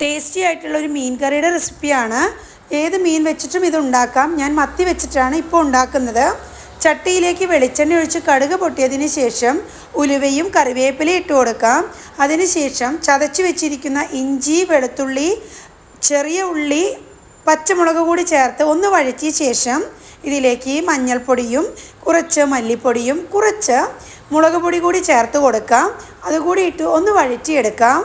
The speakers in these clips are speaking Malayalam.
ടേസ്റ്റി ആയിട്ടുള്ള ഒരു മീൻ കറിയുടെ റെസിപ്പിയാണ് ഏത് മീൻ വെച്ചിട്ടും ഇത് ഉണ്ടാക്കാം. ഞാൻ മത്തി വെച്ചിട്ടാണ് ഇപ്പോൾ ഉണ്ടാക്കുന്നത്. ചട്ടിയിലേക്ക് വെളിച്ചെണ്ണ ഒഴിച്ച് കടുക് പൊട്ടിയതിന് ശേഷം ഉലുവയും കറിവേപ്പിലയും ഇട്ട് കൊടുക്കാം. അതിനുശേഷം ചതച്ച് വെച്ചിരിക്കുന്ന ഇഞ്ചി വെളുത്തുള്ളി ചെറിയ ഉള്ളി പച്ചമുളക് കൂടി ചേർത്ത് ഒന്ന് വഴറ്റിയ ശേഷം ഇതിലേക്ക് മഞ്ഞൾപ്പൊടിയും കുറച്ച് മല്ലിപ്പൊടിയും കുറച്ച് മുളക് പൊടി കൂടി ചേർത്ത് കൊടുക്കാം. അതുകൂടി ഇട്ട് ഒന്ന് വഴറ്റിയെടുക്കാം.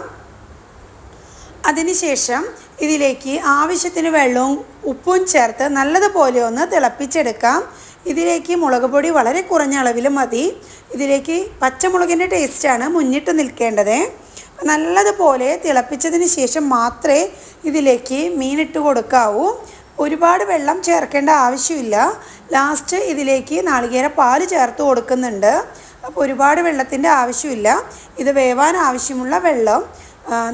അതിനുശേഷം ഇതിലേക്ക് ആവശ്യത്തിന് വെള്ളവും ഉപ്പും ചേർത്ത് നല്ലതുപോലെ ഒന്ന് തിളപ്പിച്ചെടുക്കാം. ഇതിലേക്ക് മുളക് പൊടി വളരെ കുറഞ്ഞ അളവിൽ മതി. ഇതിലേക്ക് പച്ചമുളകിന്റെ ടേസ്റ്റാണ് മുന്നിട്ട് നിൽക്കേണ്ടത്. നല്ലതുപോലെ തിളപ്പിച്ചതിന് ശേഷം മാത്രമേ ഇതിലേക്ക് മീനിട്ട് കൊടുക്കാവൂ. ഒരുപാട് വെള്ളം ചേർക്കേണ്ട ആവശ്യമില്ല. ലാസ്റ്റ് ഇതിലേക്ക് നാളികേര പാൽ ചേർത്ത് കൊടുക്കുന്നുണ്ട്. അപ്പോൾ ഒരുപാട് വെള്ളത്തിന്റെ ആവശ്യമില്ല. ഇത് വേവാൻ ആവശ്യമുള്ള വെള്ളം.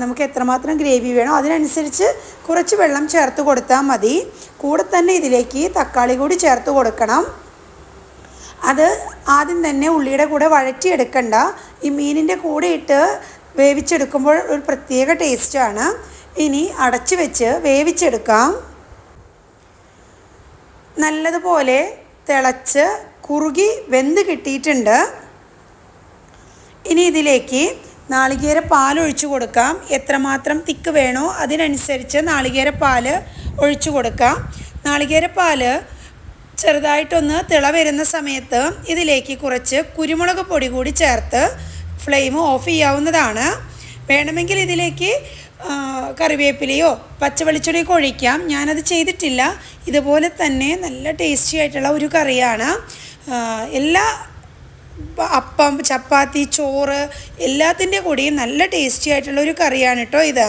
നമുക്ക് എത്രമാത്രം ഗ്രേവി വേണോ അതിനനുസരിച്ച് കുറച്ച് വെള്ളം ചേർത്ത് കൊടുത്താൽ മതി. കൂടെ തന്നെ ഇതിലേക്ക് തക്കാളി കൂടി ചേർത്ത് കൊടുക്കണം. അത് ആദ്യം തന്നെ ഉള്ളിയുടെ കൂടെ വഴറ്റിയെടുക്കണ്ട. ഈ മീനിന്റെ കൂടെ ഇട്ട് വേവിച്ചെടുക്കുമ്പോൾ ഒരു പ്രത്യേക ടേസ്റ്റാണ് ഇനി അടച്ചു വെച്ച് വേവിച്ചെടുക്കാം. നല്ലതുപോലെ തിളച്ച് കുറുകി വെന്ത് കിട്ടിയിട്ടുണ്ട്. ഇനി ഇതിലേക്ക് നാളികേര പാൽ ഒഴിച്ചു കൊടുക്കാം. എത്രമാത്രം തിക്ക് വേണോ അതിനനുസരിച്ച് നാളികേര പാൽ ഒഴിച്ചു കൊടുക്കാം. നാളികേര പാൽ ചെറുതായിട്ടൊന്ന് തിള വരുന്ന സമയത്ത് ഇതിലേക്ക് കുറച്ച് കുരുമുളക് പൊടി കൂടി ചേർത്ത് ഫ്ലെയിം ഓഫ് ചെയ്യാവുന്നതാണ്. വേണമെങ്കിൽ ഇതിലേക്ക് കറിവേപ്പിലയോ പച്ചവെളിച്ചെടിയൊക്കെ ഒഴിക്കാം. ഞാനത് ചെയ്തിട്ടില്ല. ഇതുപോലെ തന്നെ നല്ല ടേസ്റ്റി ആയിട്ടുള്ള ഒരു കറിയാണ്. എല്ലാ അപ്പം ചപ്പാത്തി ചോറ് എല്ലാത്തിന്റെ കൂടെയും നല്ല ടേസ്റ്റി ആയിട്ടുള്ള ഒരു കറിയാണ് കേട്ടോ ഇത്.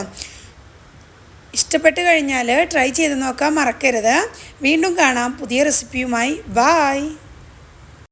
ഇഷ്ടപ്പെട്ട് കഴിഞ്ഞാൽ ട്രൈ ചെയ്ത് നോക്കാൻ മറക്കരുത്. വീണ്ടും കാണാം പുതിയ റെസിപ്പിയുമായി ബായ്